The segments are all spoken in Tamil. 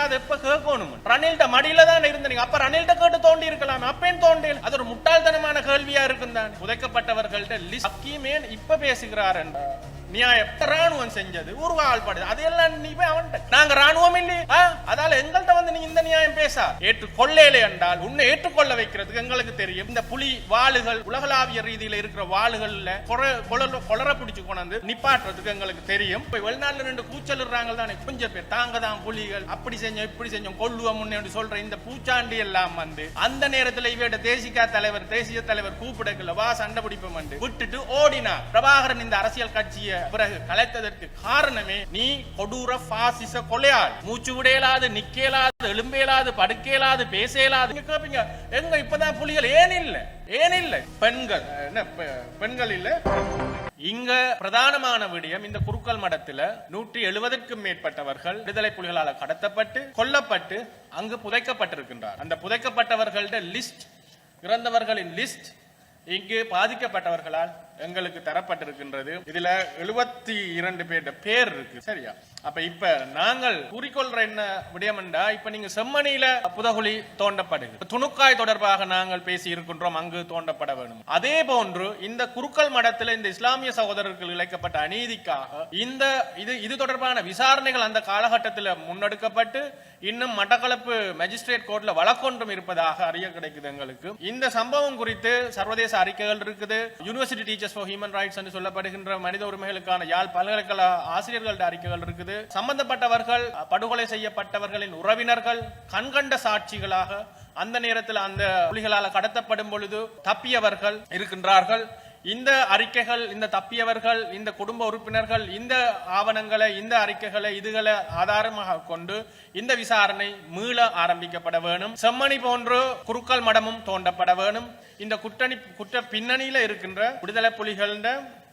சொல்லலாது எப்ப கேட்கணும்? ரணில்ட மடியில தான் இருந்தீங்க அப்ப ரணில்ட கேட்டு தோண்டி இருக்கலாம். அப்பேன் தோண்டில். அது ஒரு முட்டாள்தனமான கேள்வியா இருக்கும் தான் புதைக்கப்பட்டவர்கள்ட்ட லிஸ்ட் ஹக்கீமேன் இப்ப பேசுகிறார் என்ற. நியாயத்தை ராணுவம் செஞ்சது உருவாழ்படுது. அதெல்லாம் நீ போய் அவன்கிட்ட நாங்க ராணுவம் இல்லையே. அதால எங்கள்கிட்ட வந்து நீ இந்த நியாயம் பேசா? ஏற்றுக்கொள்ளலே என்றால் உன்னை ஏற்றுக்கொள்ள வைக்கிறதுக்கு எங்களுக்கு தெரியும். இந்த புலி வாளுகள் உலகளாவிய ரீதியில இருக்கிற வாளுகள்ல கொர- கொளற பிடிச்சு கொண்டாந்து நிப்பாட்டுறதுக்கு எங்களுக்கு தெரியும். இப்ப வெளிநாட்டுல ரெண்டு கூச்சலிடுறாங்க தானே கொஞ்சம் பேர். தாங்க தான் புலிகள். அப்படி செஞ்சோம் இப்படி செஞ்சோம் கொல்லுவோம் முன்னே சொல்ற இந்த பூச்சாண்டி எல்லாம் வந்து அந்த நேரத்துல இவட தேசிகா தலைவர் தேசிய தலைவர் கூப்பிடக்கல வா சண்டை பிடிப்போம் விட்டுட்டு ஓடினார். பிரபாகரன் இந்த அரசியல் கட்சியை பிறகு கலைத்ததற்கு காரணமே நீ கொடூர பாசிச கொலையாள். மூச்சு விடையலாது நிக்கலாது எலும்பேலாது படுக்கலாது பேசலாது. கேப்பீங்க எங்க இப்பதான் புலிகள்? ஏன் இல்ல? ஏன் இல்ல? பெண்கள் என்ன பெண்கள் இல்ல? இங்க பிரதானமான விடயம் இந்த குருக்கள் மடத்துல நூற்றி எழுபதற்கும் மேற்பட்டவர்கள் விடுதலை புலிகளால் கடத்தப்பட்டு கொல்லப்பட்டு அங்கு புதைக்கப்பட்டிருக்கின்றார். அந்த புதைக்கப்பட்டவர்கள்ட லிஸ்ட் இறந்தவர்களின் லிஸ்ட் இங்கு பாதிக்கப்பட்டவர்களால் எங்களுக்கு தரப்பட்டிருக்கின்றது. இதுல எழுபத்தி இரண்டு பேர் பேர் இருக்கு. சரியா? அப்ப இப்ப நாங்கள் கூறிக்கொள்ற என்ன விடயம்டா இப்ப நீங்க செம்மணியில புதகுழி தோண்டப்படுது. துணுக்காய் தொடர்பாக நாங்கள் பேசி இருக்கின்றோம் அங்கு தோண்டப்பட வேண்டும். அதே போன்று இந்த குருக்கள் மடத்தில் இந்த இஸ்லாமிய சகோதரர்கள் இழைக்கப்பட்ட அநீதிக்காக இந்த இது இது தொடர்பான விசாரணைகள் அந்த காலகட்டத்தில் முன்னெடுக்கப்பட்டு இன்னும் மட்டக்களப்பு மேஜிஸ்ட்ரேட் கோர்ட்ல வழக்கொன்றும் இருப்பதாக அறிய கிடைக்குது எங்களுக்கு. இந்த சம்பவம் குறித்து சர்வதேச அறிக்கைகள் இருக்குது. University teachers for human rights என்று சொல்லப்படுகின்ற மனித உரிமைகளுக்கான யாழ் பல்கலைக்கழக ஆசிரியர்கள்ட அறிக்கைகள் இருக்குது. சம்பந்தப்பட்டவர்கள் படுகொலை செய்யப்பட்டவர்களின் உறவினர்கள் கண்கண்ட சாட்சிகளாக அந்த நேரத்தில் அந்த புலிகளால் கடத்தப்படும் பொழுது தப்பியவர்கள் இருக்கின்றார்கள். இந்த அறிக்கைகள் இந்த தப்பியவர்கள் இந்த குடும்ப உறுப்பினர்கள் இந்த ஆவணங்களை இந்த அறிக்கைகளை இதுகளை ஆதாரமாக கொண்டு இந்த விசாரணை மீள ஆரம்பிக்கப்பட வேணும். செம்மணி போன்று குருக்கள் மடமும் தோண்டப்பட வேணும். இந்த குற்றணி குற்ற பின்னணியில இருக்கின்ற விடுதலை புலிகள்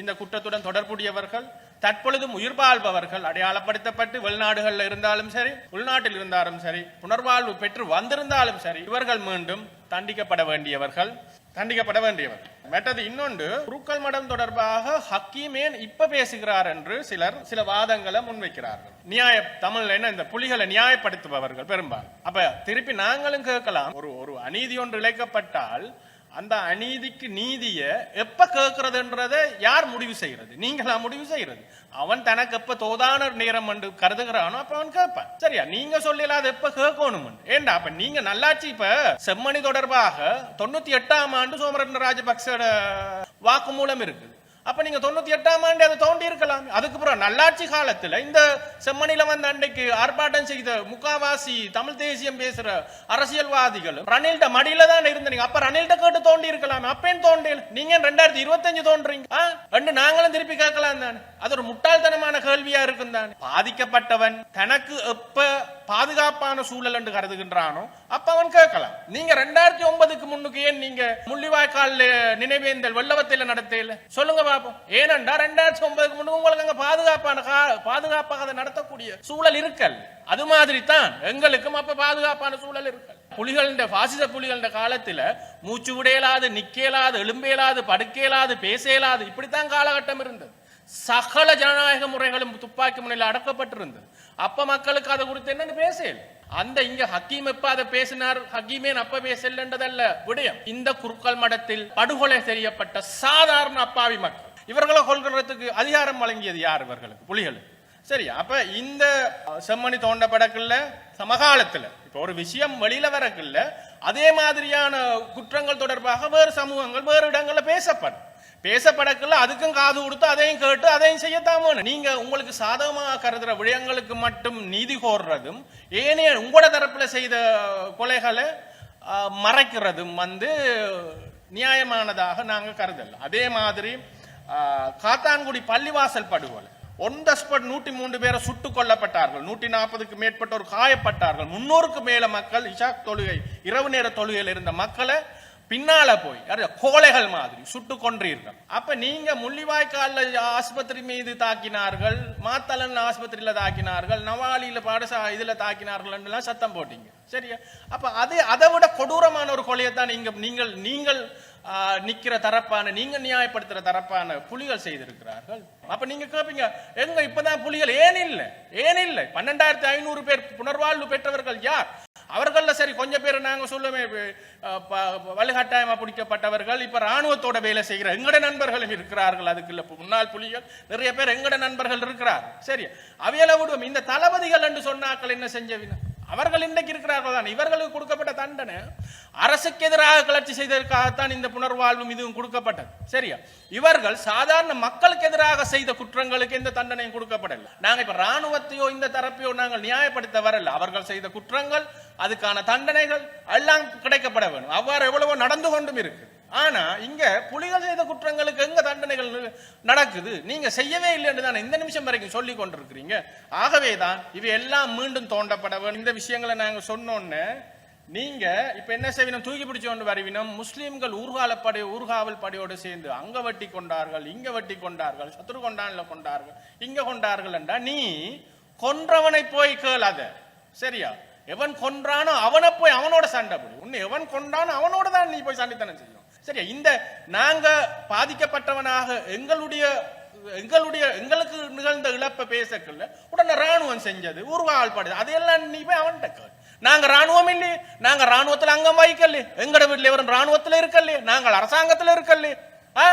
இந்த குற்றத்துடன் தொடர்புடையவர்கள் தற்பொழுதும் உயிர் வாழ்பவர்கள் அடையாளப்படுத்தப்பட்டு வெளிநாடுகளில் இருந்தாலும் சரி உள்நாட்டில் இருந்தாலும் சரி புனர்வாழ்வு பெற்று வந்திருந்தாலும் சரி இவர்கள் மீண்டும் தண்டிக்கப்பட வேண்டியவர்கள். தண்டிக்கப்பட வேண்டியவர். மற்றது இன்னொன்று குருக்கள் மடம் தொடர்பாக ஹக்கீமேன் இப்ப பேசுகிறார் என்று சிலர் சில வாதங்களை முன்வைக்கிறார்கள். நியாய தமிழ்ல என்ன இந்த புலிகளை நியாயப்படுத்துபவர்கள் பெரும்பாலும். அப்ப திருப்பி நாங்களும் கேட்கலாம் ஒரு ஒரு அநீதி ஒன்று இழைக்கப்பட்டால் அந்த அநீதிக்கு நீதிய எப்ப கேட்கறதுன்றதை யார் முடிவு செய்யறது? நீங்களா முடிவு செய்யறது? அவன் தனக்கு எப்ப தோதான நேரம் என்று கருதுகிறானோ அப்ப அவன் கேட்பான். சரியா? நீங்க சொல்லலாம் அது எப்ப கேட்கணும் ஏண்டா? அப்ப நீங்க நல்லாட்சி இப்ப. செம்மணி தொடர்பாக தொண்ணூத்தி எட்டாம் ஆண்டு சோமரன் ராஜபக்சோட வாக்குமூலம் இருக்கு. அப்ப நீங்க தொண்ணூத்தி எட்டாம் ஆண்டு அதை தோண்டி இருக்கலாம். அதுக்கு நல்லாட்சி காலத்துல இந்த செம்மணில வந்த அன்னைக்கு ஆர்ப்பாட்டம் செய்த முக்காவாசி தமிழ் தேசியம் பேசுற அரசியல்வாதிகள் ரணில்ட மடியில தான் இருந்தீங்க. அப்ப ரணில்ட கேட்டு தோண்டி இருக்கலாம். அப்பேன் தோண்டில் நீங்க ரெண்டாயிரத்தி இருபத்தஞ்சு தோன்றீங்க? ரெண்டு நாங்களும் திருப்பி கேட்கலாம் தானே. அது ஒரு முட்டாள்தனமான கேள்வியா இருக்கும் தானே. பாதிக்கப்பட்டவன் தனக்கு எப்ப பாதுகாப்பான சூழல் என்று கருதுகின்றானோ அப்ப அவன் கேட்கலாம். நீங்க ரெண்டாயிரத்தி ஒன்பதுக்கு முன்னுக்கு ஏன் நீங்க முள்ளிவாய்க்கால் நினைவேந்தல் வெள்ளவத்தையில நடத்தையில சொல்லுங்க பாப்போம். ஏனண்டா ரெண்டாயிரத்தி ஒன்பதுக்கு முன்னுக்கு உங்களுக்கு அங்க பாதுகாப்பான கா- பாதுகாப்பாக அதை நடத்தக்கூடிய சூழல் இருக்கல். அது மாதிரி தான் எங்களுக்கும் அப்ப பாதுகாப்பான சூழல் இருக்கல். புலிகளின் பாசிச புலிகளின் காலத்துல மூச்சு விடையலாது நிக்கலாது எலும்பேலாது படுக்கலாது பேசலாது இப்படித்தான் காலகட்டம் இருந்தது. சகல ஜனநாயக முறைகளும் துப்பாக்கி முனையில் அடக்கப்பட்டிருந்தது. அப்ப மக்களுக்கு அதை குறித்து என்னன்னு பேசல. அந்த இங்க ஹக்கீம் எப்ப அதை பேசினார்? ஹக்கீமே அப்ப பேசலன்றதல்ல. விடயம். இந்த குருக்கள் மடத்தில் படுகொலை செய்யப்பட்ட சாதாரண அப்பாவி மக்கள். இவர்களை கொள்கிறதுக்கு அதிகாரம் வழங்கியது யார் இவர்களுக்கு? புலிகளுக்கு. சரி அப்ப இந்த செம்மணி தோண்ட படக்குள்ள சமகாலத்துல இப்ப ஒரு விஷயம் வெளியில வரக்குள்ள அதே மாதிரியான குற்றங்கள் தொடர்பாக வேறு சமூகங்கள் வேறு இடங்கள்ல பேசப்படும். பேசப்படக்குள்ள அதுக்கும் காது கொடுத்து அதையும் கேட்டு அதையும் செய்யத்தாமோன்னு நீங்க உங்களுக்கு சாதகமாக கருதுற விடயங்களுக்கு மட்டும் நீதி கோர்றதும் ஏனைய உங்களோட தரப்புல செய்த கொலைகளை மறைக்கிறதும் வந்து நியாயமானதாக நாங்கள் கருதல. அதே மாதிரி காத்தான்குடி பள்ளிவாசல் படுகொலை. ஒன் த ஸ்பாட் நூற்றி மூன்று பேரை சுட்டுக் கொல்லப்பட்டார்கள். நூற்றி நாற்பதுக்கு மேற்பட்டோர் காயப்பட்டார்கள். முன்னூறுக்கு மேல மக்கள் இஷாக் தொழுகை இரவு நேர தொழுகையில் இருந்த மக்களை பின்னால போய் யாரு? கோழைகள் மாதிரி சுட்டு கொன்றீர்கள். அப்ப நீங்க முள்ளிவாய்க்கால ஆஸ்பத்திரி மீது தாக்கினார்கள் மாத்தளன் ஆஸ்பத்திரியில தாக்கினார்கள் நவாலியில பாடசா இதுல தாக்கினார்கள் எல்லாம் சத்தம் போட்டீங்க. சரியா? அப்ப அது அதை விட கொடூரமான ஒரு கொலையைத்தான் நீங்க நீங்கள் நீங்கள் நிக்கிற தரப்பான நீங்க நியாயப்படுத்துற தரப்பான புலிகள் செய்திருக்கிறார்கள். அப்ப நீங்க கேப்பீங்க எங்க இப்பதான் புலிகள்? ஏன் இல்லை? ஏன் இல்லை? பன்னெண்டாயிரத்தி ஐநூறு பேர் புனர்வாழ்வு பெற்றவர்கள் யார்? அவர்களில் சரி கொஞ்சம் பேர் நாங்கள் சொல்லுமே அஹ், ப- பிடிக்கப்பட்டவர்கள் இப்போ ராணுவத்தோட வேலை செய்கிற எங்கட நண்பர்களும் இருக்கிறார்கள் அதுக்குள்ள முன்னாள் புலிகள் நிறைய பேர் எங்கட நண்பர்கள் இருக்கிறார். சரி அவையில விடுவோம். இந்த தளபதிகள் என்று சொன்னாக்கள் என்ன செஞ்சவின? அவர்கள் இன்றைக்கு இருக்கிறார்கள் தான். இவர்களுக்கு கொடுக்கப்பட்ட தண்டனை அரசுக்கு எதிராக கிளர்ச்சி செய்ததற்காகத்தான் இந்த புனர்வாழ்வும் இதுவும் கொடுக்கப்பட்டது. சரியா? இவர்கள் சாதாரண மக்களுக்கு எதிராக செய்த குற்றங்களுக்கு எந்த தண்டனையும் கொடுக்கப்படல. நாங்கள் இப்போ ராணுவத்தையோ இந்த தரப்பையோ நாங்கள் நியாயப்படுத்த வரல. அவர்கள் செய்த குற்றங்கள் அதுக்கான தண்டனைகள் எல்லாம் கிடைக்கப்பட வேணும் அவ்வாறு எவ்வளவோ நடந்து கொண்டும் இருக்கு. ஆனா இங்க புலிகள் செய்த குற்றங்களுக்கு எங்க தண்டனைகள் நடக்குது? நீங்க செய்யவே இல்லை என்று தானே இந்த நிமிஷம் வரைக்கும் சொல்லி கொண்டிருக்கிறீங்க. ஆகவே தான் இவை எல்லாம் மீண்டும் தோண்டப்பட வேண்டும். இந்த விஷயங்களை நாங்க சொன்னோன்னே நீங்க இப்ப என்ன செய்வினம்? தூக்கி பிடிச்சு கொண்டு வருவினம்? முஸ்லீம்கள் ஊர்கால படை ஊர்காவல் படையோடு சேர்ந்து அங்க வட்டி கொண்டார்கள் இங்க வட்டி கொண்டார்கள் சத்துரு கொண்டான்ல கொண்டார்கள் இங்க கொண்டார்கள் என்றா நீ கொன்றவனை போய் கேளாத. சரியா? எவன் கொன்றானோ அவனை போய் அவனோட சண்டை போடு. உன்னை எவன் கொன்றானோ அவனோட தான் நீ போய் சண்டைத்தனம் செய்யணும் சரியா? இந்த நாங்க பாதிக்கப்பட்டவனாக எங்களுடைய எங்களுடைய எங்களுக்கு நிகழ்ந்த இழப்பை பேசக்கல. உடனே ராணுவம் செஞ்சது ஊர்வாள் படுது அதையெல்லாம் நீ போய் அவன்கிட்ட கேள். நாங்க ராணுவம் இல்லையே நாங்க ராணுவத்துல அங்கம் வகிக்கலையே எங்கட வீட்டுல இவரும் ராணுவத்துல இருக்கல்லையே நாங்கள் அரசாங்கத்துல இருக்கல்லே. ஆ?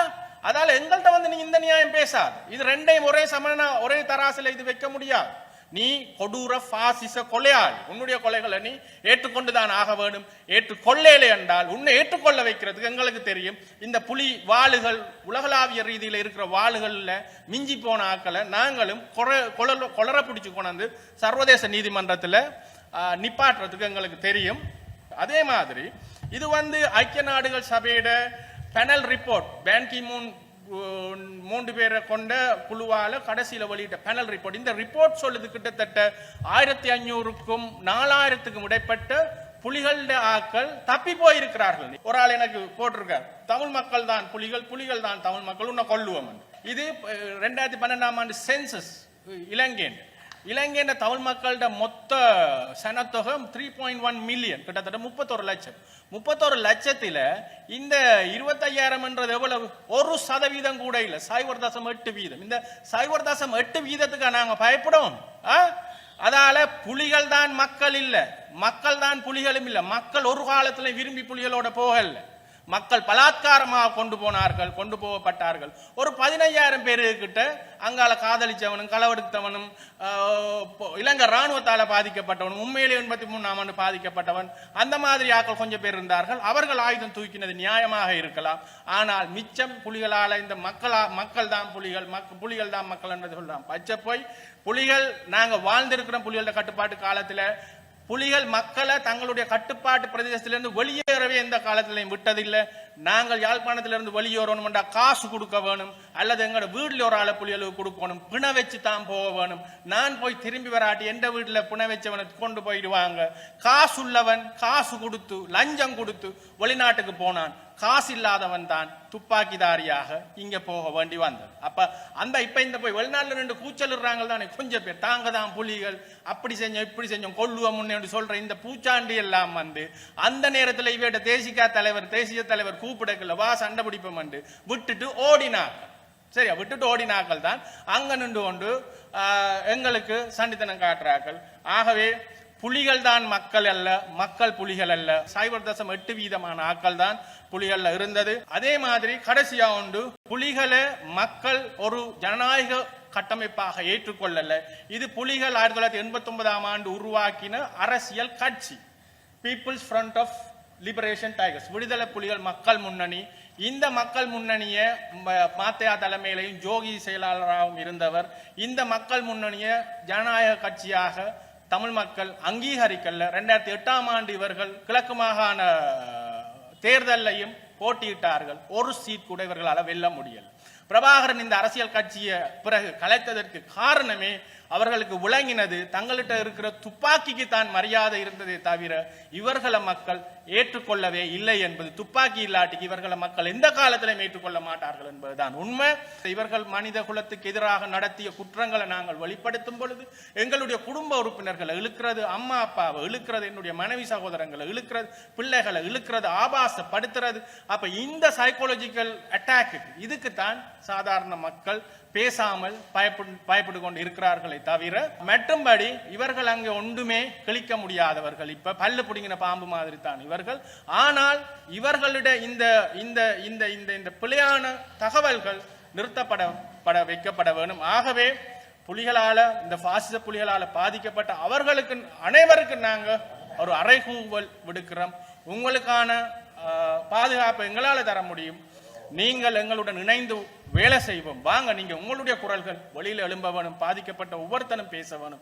அதால எங்கள்கிட்ட வந்து நீ இந்த நியாயம் பேசாது. இது ரெண்டையும் ஒரே சமனா ஒரே தராசுல இது வைக்க முடியாது. நீ கொடூர பாசிச கொலையாளி. உன்னுடைய கொலைகளை நீ ஏற்றுக்கொண்டுதான் ஆக வேண்டும். ஏற்றுக்கொள்ளேலே என்றால் உன்னை ஏற்றுக்கொள்ள வைக்கிறதுக்கு எங்களுக்கு தெரியும். இந்த புலி வாளுகள் உலகளாவிய ரீதியில் இருக்கிற வாளுகளில் மிஞ்சி போன ஆக்களை நாங்களும் கொர கொளர கொளர பிடிச்சு கொண்டாந்து சர்வதேச நீதிமன்றத்தில் நிப்பாட்டுறதுக்கு எங்களுக்கு தெரியும். அதே மாதிரி இது வந்து ஐக்கிய நாடுகள் சபையோட பெனல் ரிப்போர்ட் பேன் மூன்று பேரை கொண்ட குழுவால் கடைசியில் வெளியிட்ட பேனல் ரிப்போர்ட் இந்த ரிப்போர்ட் சொல்லுது கிட்டத்தட்ட ஆயிரத்தி ஐநூறுக்கும் நாலாயிரத்துக்கும் இடைப்பட்ட புலிகள ஆக்கள் தப்பி போயிருக்கிறார்கள். ஒரு ஆள் எனக்கு போட்டிருக்கார். தமிழ் மக்கள் தான் புலிகள் புலிகள் தான் தமிழ் மக்கள். உன்னை கொல்லுவோம். இது ரெண்டாயிரத்தி பன்னெண்டாம் ஆண்டு சென்சஸ் இலங்கையின் இலங்கையின் தமிழ் மக்கள்கிட்ட மொத்த சனத்தொகை த்ரீ பாயிண்ட் ஒன் மில்லியன் கிட்டத்தட்ட முப்பத்தொரு லட்சம். முப்பத்தொரு லட்சத்தில் இந்த இருபத்தையாயிரம்ன்றது எவ்வளவு? ஒரு சதவீதம் கூட இல்லை. சைவர் தசம் எட்டு வீதம். இந்த சைவர் தசம் எட்டு வீதத்துக்கு நாங்கள் பயப்படுவோம் ஆ? அதால புலிகள் தான் மக்கள் இல்லை. மக்கள் தான் புலிகளும் இல்லை. மக்கள் ஒரு காலத்தில் விரும்பி புலிகளோட போகலை. மக்கள் பலாத்காரமாக கொண்டு போனார்கள் கொண்டு போகப்பட்டார்கள். ஒரு பதினையாயிரம் பேருக்கிட்ட அங்கால காதலிச்சவனும் களவெடுத்தவனும் இலங்கை ராணுவத்தால பாதிக்கப்பட்டவனும் உண்மையிலே எண்பத்தி மூணாம் ஆண்டு பாதிக்கப்பட்டவன் அந்த மாதிரி ஆக்கள் கொஞ்சம் பேர் இருந்தார்கள். அவர்கள் ஆயுதம் தூக்கினது நியாயமாக இருக்கலாம். ஆனால் மிச்சம் புலிகளால் இந்த மக்களா மக்கள் தான் புலிகள் மக் புலிகள் தான் மக்கள் என்பதை சொல்லலாம். பச்சை போய். புலிகள் நாங்கள் வாழ்ந்திருக்கிறோம் புலிகளோட கட்டுப்பாட்டு காலத்தில் புலிகள் மக்களை தங்களுடைய கட்டுப்பாட்டு பிரதேசத்திலிருந்து வெளியேறவே எந்த காலத்திலையும் விட்டதில்லை. நாங்கள் யாழ்ப்பாணத்திலிருந்து வெளியேறணும்டா காசு கொடுக்க வேணும் அல்லது எங்களோட வீட்டில் ஒரு ஆளை புலிகளுக்கு கொடுக்கணும் பிணை வச்சு தான் போக வேணும். நான் போய் திரும்பி வராட்டி எந்த வீட்டில் பிணை வச்சவனை கொண்டு போயிடுவாங்க? காசு உள்ளவன் காசு கொடுத்து லஞ்சம் கொடுத்து வெளிநாட்டுக்கு போனான். காசு இல்லாதவன் தான் துப்பாக்கிதாரியாக இங்க போக வேண்டி வந்தது. அப்ப அந்த இப்ப இந்த போய் வெளிநாட்டுல ரெண்டு கூச்சலிடுறாங்க தானே கொஞ்சம் பேர். தாங்க தான் புலிகள். அப்படி செஞ்சோம் இப்படி செஞ்சோம் கொல்லுவோம் முன்னே சொல்ற இந்த பூச்சாண்டி எல்லாம் வந்து அந்த நேரத்துல இவட தேசிகா தலைவர் தேசிய தலைவர் கூப்பிடக்கல வா சண்டை பிடிப்போம் விட்டுட்டு ஓடினாக்கள் சரியா? விட்டுட்டு ஓடினாக்கள் தான். அங்க நின்று கொண்டு ஆஹ், எங்களுக்கு சண்டித்தனம் காட்டுறார்கள். ஆகவே புலிகள் தான் மக்கள் அல்ல மக்கள் புலிகள் அல்ல. சைபர் தசம் எட்டு வீதமான ஆக்கள் தான் புலிகள்ல இருந்தது. அதே மாதிரி கடைசியா உண்டு புலிகளை மக்கள் ஒரு ஜனநாயக கட்டமைப்பாக ஏற்றுக்கொள்ளல. இது புலிகள் ஆயிரத்தி தொள்ளாயிரத்தி எண்பத்தி ஒன்பதாம் ஆண்டு உருவாக்கின அரசியல் கட்சி. People's front of liberation tigers விடுதலை புலிகள் மக்கள் முன்னணி. இந்த மக்கள் முன்னணியை மாத்தையா தலைமையிலையும் ஜோகி செயலாளராகவும் இருந்தவர். இந்த மக்கள் முன்னணியை ஜனநாயக கட்சியாக தமிழ் மக்கள் அங்கீகரிக்கல. ரெண்டாயிரத்தி எட்டாம் ஆண்டு இவர்கள் கிழக்கு மாகாண தேர்தலையும் போட்டியிட்டார்கள். ஒரு சீட் கூட இவர்களால் வெல்ல முடியல. பிரபாகரன் இந்த அரசியல் கட்சியை பிறகு கலைத்ததற்கு காரணமே அவர்களுக்கு விளங்கினது தங்கள்கிட்ட இருக்கிற துப்பாக்கிக்கு தான் மரியாதை இருந்ததே தவிர இவர்களை மக்கள் ஏற்றுக்கொள்ளவே இல்லை என்பது துப்பாக்கி இல்லாட்டிக்கு இவர்களை மக்கள் எந்த காலத்திலும் ஏற்றுக்கொள்ள மாட்டார்கள் என்பதுதான் உண்மை. இவர்கள் மனித குலத்துக்கு எதிராக நடத்திய குற்றங்களை நாங்கள் வெளிப்படுத்தும் பொழுது எங்களுடைய குடும்ப உறுப்பினர்களை இழுக்கிறது அம்மா அப்பாவை இழுக்கிறது என்னுடைய மனைவி சகோதரங்களை இழுக்கிறது பிள்ளைகளை இழுக்கிறது ஆபாசப்படுத்துறது. அப்ப இந்த சைக்காலஜிக்கல் அட்டாக்கு இதுக்கு தான் சாதாரண மக்கள் பேசாமல் பயப்படு பயப்பட்டு கொண்டு இருக்கிறார்கள் தவிர மற்றும்படி இவர்கள் அங்கே ஒன்றுமே கிழிக்க முடியாதவர்கள். இப்ப பல்லு பிடிங்கின பாம்பு மாதிரி தான் இவர்கள். ஆனால் இவர்களுடைய இந்த இந்த இந்த இந்த இந்த பிழையான தகவல்கள் நிறுத்தப்பட பட வைக்கப்பட வேணும் ஆகவே புலிகளால இந்த பாசிச புலிகளால பாதிக்கப்பட்ட அவர்களுக்கு அனைவருக்கும் நாங்க ஒரு அறைகூவல் விடுக்கிறோம். உங்களுக்கான பாதுகாப்பு எங்களால் எங்களால தர முடியும். நீங்கள் எங்களுடன் இணைந்து வேலை செய்வோம். வாங்க நீங்க உங்களுடைய குரல்கள் வெளியில் எழும்ப வேணும் பாதிக்கப்பட்ட ஒவ்வொருத்தனும் பேச வேணும்.